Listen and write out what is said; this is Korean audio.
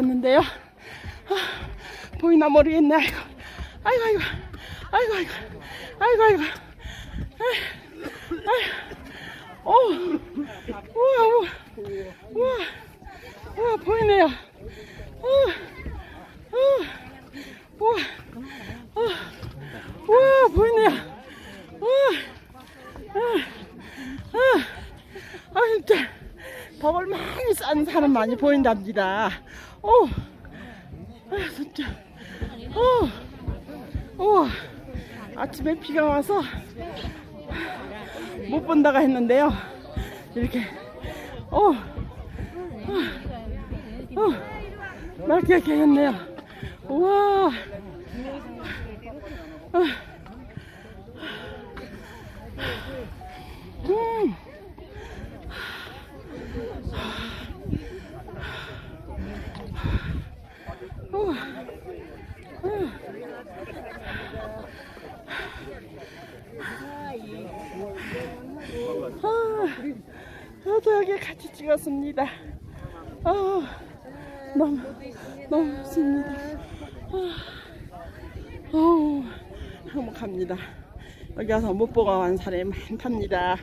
왔는데요. 아, 보이나 모르겠네. 아이고, 아이고, 아이고, 아이고, 아이고, 아이고, 아이고. 아이고, 아이고. 어, 우와, 우와, 우와, 우와, 보이네요. 우와, 우와, 우와, 우와, 우와, 보이네요. 우와, 우와, 우와. 아, 진짜. 덕을 많이 싼 사람 많이 보인답니다. 오, 아, 진짜. 오, 우와. 아침에 비가 와서 못 본다가 했는데요. 이렇게, 오, 어, 어, 맑게 이렇게 했네요. 우와. 어. 음. 우와. 우와. 아, 저도 여기 같이 찍었습니다. 아, 너무, 너무 좋습니다. 아, 어우, 행복합니다. 여기 와서 못 보고 간 사람이 많답니다.